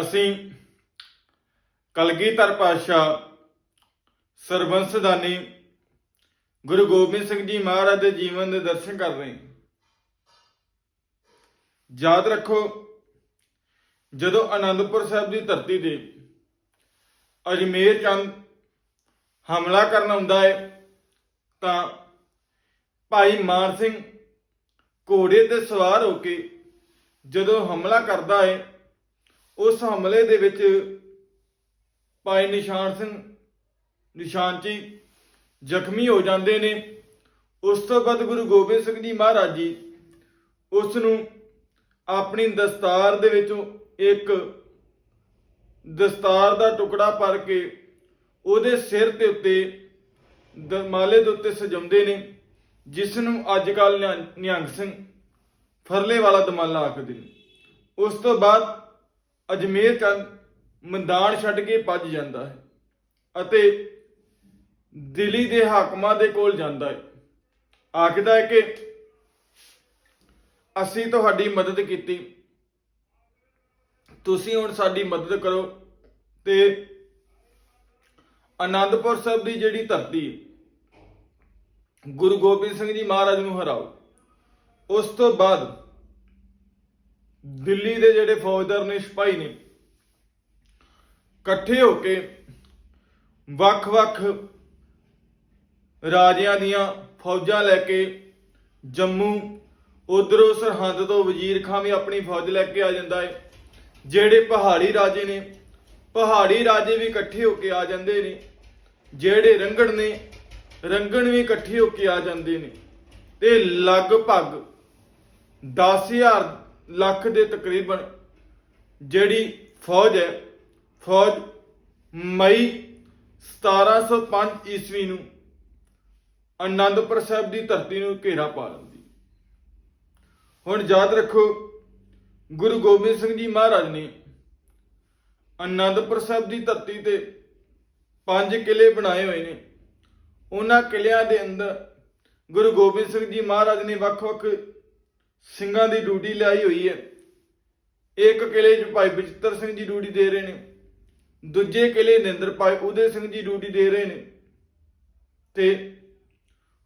ਅਸੀਂ ਕਲਗੀਧਰ ਪਾਤਸ਼ਾਹ ਸਰਬੰਸਦਾਨੀ ਗੁਰੂ ਗੋਬਿੰਦ ਸਿੰਘ ਜੀ ਮਹਾਰਾਜ ਦੇ ਜੀਵਨ ਦੇ ਦਰਸ਼ਨ ਕਰ ਰਹੇ ਯਾਦ ਰੱਖੋ, ਜਦੋਂ ਆਨੰਦਪੁਰ ਸਾਹਿਬ ਦੀ ਧਰਤੀ ਤੇ ਅਜਮੇਰ ਚੰਦ ਹਮਲਾ ਕਰਨ ਆਉਂਦਾ ਹੈ, ਤਾਂ ਭਾਈ ਮਾਨ ਸਿੰਘ ਘੋੜੇ ਤੇ ਸਵਾਰ ਹੋ ਕੇ ਜਦੋਂ ਹਮਲਾ ਕਰਦਾ ਹੈ ਉਸ ਹਮਲੇ ਦੇ ਵਿੱਚ ਭਾਈ ਨਿਸ਼ਾਨ ਸਿੰਘ ਨਿਸ਼ਾਨ ਜੀ ਜ਼ਖਮੀ ਹੋ ਜਾਂਦੇ ਨੇ। ਉਸ ਤੋਂ ਬਾਅਦ ਗੁਰੂ ਗੋਬਿੰਦ ਸਿੰਘ ਜੀ ਮਹਾਰਾਜ ਜੀ ਉਸ ਨੂੰ ਆਪਣੀ ਦਸਤਾਰ ਦੇ ਵਿੱਚੋਂ ਇੱਕ ਦਸਤਾਰ ਦਾ ਟੁਕੜਾ ਭਰ ਕੇ ਉਹਦੇ ਸਿਰ ਦੇ ਉੱਤੇ ਦਮਾਲੇ ਦੇ ਉੱਤੇ ਸਜਾਉਂਦੇ ਨੇ, ਜਿਸ ਨੂੰ ਅੱਜ ਕੱਲ ਨਿਹੰਗ ਸਿੰਘ ਫਰਲੇ ਵਾਲਾ ਦਮਾਲਾ ਆਖਦੇ ਨੇ। ਉਸ ਤੋਂ ਬਾਅਦ ਅਜਮੇਰ ਚੰਦ ਮੈਦਾਨ ਛੱਡ ਕੇ ਭੱਜ ਜਾਂਦਾ ਹੈ ਅਤੇ ਦਿੱਲੀ ਦੇ ਹਾਕਮਾਂ ਦੇ ਕੋਲ ਜਾਂਦਾ ਹੈ। ਆਖਦਾ ਹੈ ਕਿ ਅਸੀਂ ਤੁਹਾਡੀ ਮਦਦ ਕੀਤੀ। ਤੁਸੀਂ ਹੁਣ ਸਾਡੀ ਮਦਦ ਕਰੋ ਤੇ ਆਨੰਦਪੁਰ ਸਾਹਿਬ ਦੀ ਜਿਹੜੀ ਧਰਤੀ ਗੁਰੂ ਗੋਬਿੰਦ ਸਿੰਘ ਜੀ ਮਹਾਰਾਜ ਨੂੰ ਹਰਾਓ। ਉਸ ਤੋਂ ਬਾਅਦ ਦਿੱਲੀ ਦੇ ਜਿਹੜੇ ਫੌਜਦਾਰ ਨੇ, ਸਿਪਾਹੀ ਨੇ, ਇਕੱਠੇ ਹੋ ਕੇ ਵੱਖ-ਵੱਖ ਰਾਜਿਆਂ ਦੀਆਂ ਫੌਜਾਂ ਲੈ ਕੇ ਜੰਮੂ, ਉਧਰੋਂ ਸਰਹੰਦ ਤੋਂ ਵਜ਼ੀਰ ਖਾਂ ਵੀ ਆਪਣੀ ਫੌਜ ਲੈ ਕੇ ਆ ਜਾਂਦਾ ਹੈ ਜਿਹੜੇ ਪਹਾੜੀ ਰਾਜੇ ਨੇ, ਪਹਾੜੀ ਰਾਜੇ ਵੀ ਇਕੱਠੇ ਹੋ ਕੇ ਆ ਜਾਂਦੇ ਨੇ। ਜਿਹੜੇ ਰੰਗੜ ਨੇ, ਰੰਗਣ ਵੀ ਇਕੱਠੇ ਹੋ ਕੇ ਆ ਜਾਂਦੇ ਨੇ। ਤੇ ਲਗਭਗ 10000 ਲੱਖ ਦੇ ਤਕਰੀਬਨ ਜਿਹੜੀ ਫੌਜ ਹੈ, ਫੌਜ ਮਈ 1705 ਈਸਵੀ ਨੂੰ ਅਨੰਦਪੁਰ ਸਾਹਿਬ ਦੀ ਧਰਤੀ ਨੂੰ ਘੇਰਾ ਪਾ ਲੈਂਦੀ। ਹੁਣ ਯਾਦ ਰੱਖੋ, ਗੁਰੂ ਗੋਬਿੰਦ ਸਿੰਘ ਜੀ ਮਹਾਰਾਜ ਨੇ ਅਨੰਦਪੁਰ ਸਾਹਿਬ ਦੀ ਧਰਤੀ ਤੇ ਪੰਜ ਕਿਲੇ ਬਣਾਏ ਹੋਏ ਨੇ। ਉਹਨਾਂ ਕਿਲਿਆਂ ਦੇ ਅੰਦਰ ਗੁਰੂ ਗੋਬਿੰਦ ਸਿੰਘ ਜੀ ਮਹਾਰਾਜ ਨੇ ਵੱਖ-ਵੱਖ ਸਿੰਘਾਂ ਦੀ ਡਿਊਟੀ ਲਾਈ ਹੋਈ ਹੈ। ਇੱਕ ਕਿਲੇ 'ਚ ਭਾਈ ਬਚਿੱਤਰ ਸਿੰਘ ਜੀ ਡਿਊਟੀ ਦੇ ਰਹੇ ਨੇ। ਦੂਜੇ ਕਿਲੇ ਦੇ ਅੰਦਰ ਭਾਈ ਉਦੇ ਸਿੰਘ ਜੀ ਡਿਊਟੀ ਦੇ ਰਹੇ ਨੇ। ਤੇ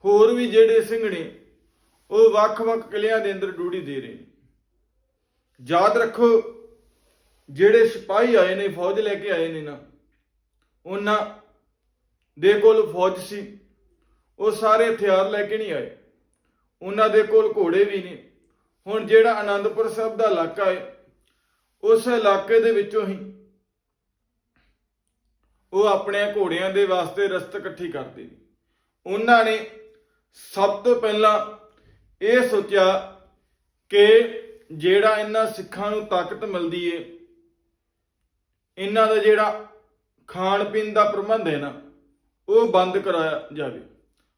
ਹੋਰ ਵੀ ਜਿਹੜੇ ਸਿੰਘ ਨੇ, ਉਹ ਵੱਖ-ਵੱਖ ਕਿਲਿਆਂ ਦੇ ਅੰਦਰ ਡਿਊਟੀ ਦੇ ਰਹੇ ਨੇ। ਯਾਦ ਰੱਖੋ, ਜਿਹੜੇ ਸਿਪਾਹੀ ਆਏ ਨੇ, ਫੌਜ ਲੈ ਕੇ ਆਏ ਨੇ ਨਾ, ਉਹਨਾਂ ਦੇ ਕੋਲ ਫੌਜ ਸੀ। ਉਹ ਸਾਰੇ ਹਥਿਆਰ ਲੈ ਕੇ ਨਹੀਂ ਆਏ। ਉਹਨਾਂ ਦੇ ਕੋਲ ਘੋੜੇ ਵੀ ਨੇ। ਹੁਣ ਜਿਹੜਾ ਆਨੰਦਪੁਰ ਸਾਹਿਬ ਦਾ ਇਲਾਕਾ ਹੈ ਉਸ ਇਲਾਕੇ ਦੇ ਵਿੱਚੋਂ ਹੀ ਉਹ ਆਪਣੇ ਘੋੜਿਆਂ ਦੇ ਵਾਸਤੇ ਰਸਤ ਇਕੱਠੀ ਕਰਦੇ ਨੇ। ਉਹਨਾਂ ਨੇ ਸਭ ਤੋਂ ਪਹਿਲਾਂ ਇਹ ਸੋਚਿਆ ਕਿ ਜਿਹੜਾ ਇਹਨਾਂ ਸਿੱਖਾਂ ਨੂੰ ਤਾਕਤ ਮਿਲਦੀ ਏ, ਇਹਨਾਂ ਦਾ ਜਿਹੜਾ ਖਾਣ ਪੀਣ ਦਾ ਪ੍ਰਬੰਧ ਹੈ ਨਾ, ਉਹ ਬੰਦ ਕਰਾਇਆ ਜਾਵੇ।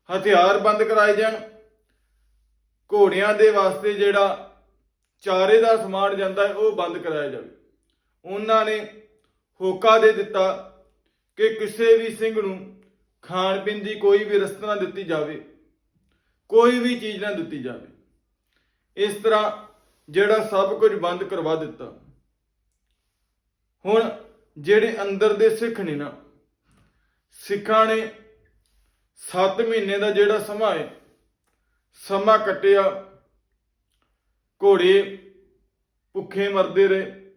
ਹਥਿਆਰ ਬੰਦ ਕਰਾਏ ਜਾਣ ਘੋੜਿਆਂ ਦੇ ਵਾਸਤੇ ਜਿਹੜਾ ਚਾਰੇ ਦਾ ਸਮਾਨ ਜਾਂਦਾ ਹੈ, ਉਹ ਬੰਦ ਕਰਾਇਆ ਜਾਵੇ। ਉਹਨਾਂ ਨੇ ਹੋਕਾ ਦੇ ਦਿੱਤਾ ਕਿ ਕਿਸੇ ਵੀ ਸਿੰਘ ਨੂੰ ਖਾਣ ਪੀਣ ਦੀ ਕੋਈ ਵੀ ਰਸਤ ਨਾ ਦਿੱਤੀ ਜਾਵੇ, ਕੋਈ ਵੀ ਚੀਜ਼ ਨਾ ਦਿੱਤੀ ਜਾਵੇ। ਇਸ ਤਰ੍ਹਾਂ ਜਿਹੜਾ ਸਭ ਕੁਝ ਬੰਦ ਕਰਵਾ ਦਿੱਤਾ। ਹੁਣ ਜਿਹੜੇ ਅੰਦਰ ਦੇ ਸਿੱਖ ਨੇ ਨਾ, ਸਿੱਖਾਂ ਨੇ 7 ਮਹੀਨੇ ਦਾ ਜਿਹੜਾ ਸਮਾਂ ਹੈ ਸਮਾਂ ਕੱਟਿਆ। ਘੋੜੇ ਭੁੱਖੇ ਮਰਦੇ ਰਹੇ।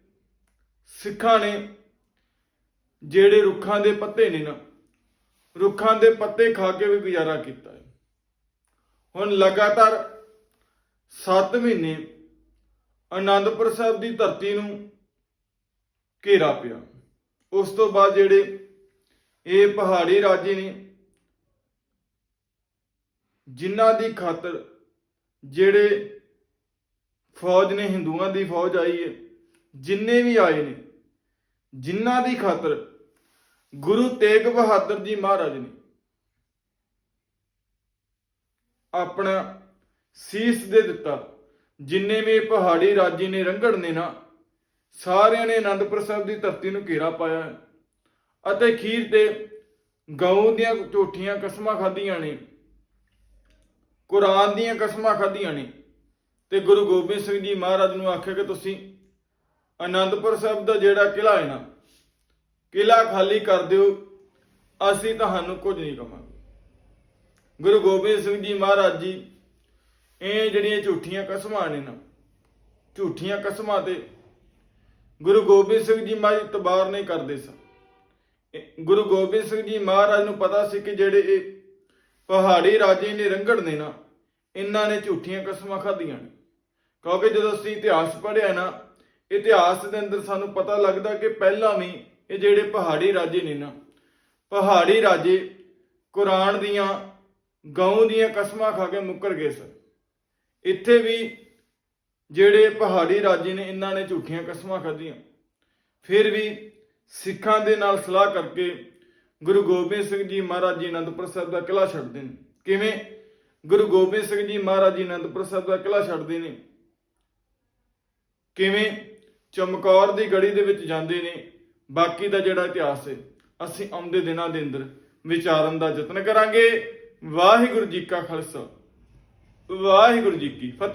ਸਿੱਖਾਂ ਨੇ ਜਿਹੜੇ ਰੁੱਖਾਂ ਦੇ ਪੱਤੇ ਨੇ ਨਾ, ਰੁੱਖਾਂ ਦੇ ਪੱਤੇ ਖਾ ਕੇ ਵੀ ਗੁਜ਼ਾਰਾ ਕੀਤਾ ਹੈ। ਹੁਣ ਲਗਾਤਾਰ 7 ਮਹੀਨੇ ਆਨੰਦਪੁਰ ਸਾਹਿਬ ਦੀ ਧਰਤੀ ਨੂੰ ਘੇਰਾ ਪਿਆ। ਉਸ ਤੋਂ ਬਾਅਦ ਜਿਹੜੇ ਇਹ ਪਹਾੜੀ ਰਾਜੇ ਨੇ ਜਿਨ੍ਹਾਂ ਦੀ ਖਾਤਰ ਜਿਹੜੇ ਫੌਜ ਨੇ, ਹਿੰਦੂਆਂ ਦੀ ਫੌਜ ਆਈ ਹੈ, ਜਿੰਨੇ ਵੀ ਆਏ ਨੇ, ਜਿਨ੍ਹਾਂ ਦੀ ਖਾਤਰ ਗੁਰੂ ਤੇਗ ਬਹਾਦਰ ਜੀ ਮਹਾਰਾਜ ਨੇ ਆਪਣਾ ਸੀਸ ਦੇ ਦਿੱਤਾ, ਜਿੰਨੇ ਵੀ ਪਹਾੜੀ ਰਾਜੇ ਨੇ, ਰੰਗੜ ਨੇ ਨਾ, ਸਾਰਿਆਂ ਨੇ ਅਨੰਦਪੁਰ ਸਾਹਿਬ ਦੀ ਧਰਤੀ ਨੂੰ ਘੇਰਾ ਪਾਇਆ ਹੈ। ਅਤੇ ਖੀਰ ਤੇ ਗਊ ਦੀਆਂ ਝੂਠੀਆਂ ਕਸਮਾਂ ਖਾਧੀਆਂ ਨੇ। ਕੁਰਾਨ ਦੀਆਂ ਕਸਮਾਂ ਖਾਧੀਆਂ ਨੇ। ਤੇ ਗੁਰੂ ਗੋਬਿੰਦ ਸਿੰਘ ਜੀ ਮਹਾਰਾਜ ਨੂੰ ਆਖਿਆ ਕਿ ਤੁਸੀਂ ਅਨੰਦਪੁਰ ਸਾਹਿਬ ਦਾ ਜਿਹੜਾ ਕਿਲਾ ਹੈ ਨਾ ਕਿਲਾ ਖਾਲੀ ਕਰ ਦਿਓ, ਅਸੀਂ ਤੁਹਾਨੂੰ ਕੁਝ ਨਹੀਂ ਕਹਾਂਗੇ ਗੁਰੂ ਗੋਬਿੰਦ ਸਿੰਘ ਜੀ ਮਹਾਰਾਜ ਜੀ, ਇਹ ਜਿਹੜੀਆਂ ਝੂਠੀਆਂ ਕਸਮਾਂ ਨੇ ਨਾ, ਝੂਠੀਆਂ ਕਸਮਾਂ ਤੇ ਗੁਰੂ ਗੋਬਿੰਦ ਸਿੰਘ ਜੀ ਮਹਾਰਾਜ ਇਤਬਾਰ ਨਹੀਂ ਕਰਦੇ ਸਨ। ਗੁਰੂ ਗੋਬਿੰਦ ਸਿੰਘ ਜੀ ਮਹਾਰਾਜ ਨੂੰ ਪਤਾ ਸੀ ਕਿ ਜਿਹੜੇ ਇਹ ਪਹਾੜੀ ਰਾਜੇ ਨੇ, ਰੰਗੜ ਨੇ ਨਾ ਇਹਨਾਂ ਨੇ ਝੂਠੀਆਂ ਕਸਮਾਂ ਖਾਧੀਆਂ ਨੇ। ਕਿਉਂਕਿ ਜਦੋਂ ਅਸੀਂ ਇਤਿਹਾਸ ਪੜ੍ਹਿਆ ਨਾ, ਇਤਿਹਾਸ ਦੇ ਅੰਦਰ ਸਾਨੂੰ ਪਤਾ ਲੱਗਦਾ ਕਿ ਪਹਿਲਾਂ ਵੀ ਇਹ ਜਿਹੜੇ ਪਹਾੜੀ ਰਾਜੇ ਨੇ ਨਾ, ਪਹਾੜੀ ਰਾਜੇ ਕੁਰਾਨ ਦੀਆਂ ਗਊ ਦੀਆਂ ਕਸਮਾਂ ਖਾ ਕੇ ਮੁੱਕਰ ਗਏ ਸਨ। ਇੱਥੇ ਵੀ ਜਿਹੜੇ ਪਹਾੜੀ ਰਾਜੇ ਨੇ, ਇਹਨਾਂ ਨੇ ਝੂਠੀਆਂ ਕਸਮਾਂ ਖਾਧੀਆਂ। ਫਿਰ ਵੀ ਸਿੱਖਾਂ ਦੇ ਨਾਲ ਸਲਾਹ ਕਰਕੇ ਗੁਰੂ ਗੋਬਿੰਦ ਸਿੰਘ ਜੀ ਮਹਾਰਾਜ ਜੀ ਅਨੰਦਪੁਰ ਸਾਹਿਬ ਦਾ ਕਿਲਾ ਛੱਡਦੇ ਨੇ ਕਿਵੇਂ? ਗੁਰੂ ਗੋਬਿੰਦ ਸਿੰਘ ਜੀ ਮਹਾਰਾਜ ਜੀ ਅਨੰਦਪੁਰ ਸਾਹਿਬ ਦਾ ਕਿਲਾ ਛੱਡਦੇ ਨੇ। ਕਿਵੇਂ? ਚਮਕੌਰ ਦੀ ਗੜੀ ਦੇ ਵਿੱਚ ਜਾਂਦੇ ਨੇ। ਬਾਕੀ ਦਾ ਜਿਹੜਾ ਇਤਿਹਾਸ ਹੈ, ਅਸੀਂ ਆਉਂਦੇ ਦਿਨਾਂ ਦੇ ਅੰਦਰ ਵਿਚਾਰਨ ਦਾ ਯਤਨ ਕਰਾਂਗੇ। ਵਾਹਿਗੁਰੂ ਜੀ ਕਾ ਖਾਲਸਾ। ਵਾਹਿਗੁਰੂ ਜੀ ਕੀ ਫਤਿਹ।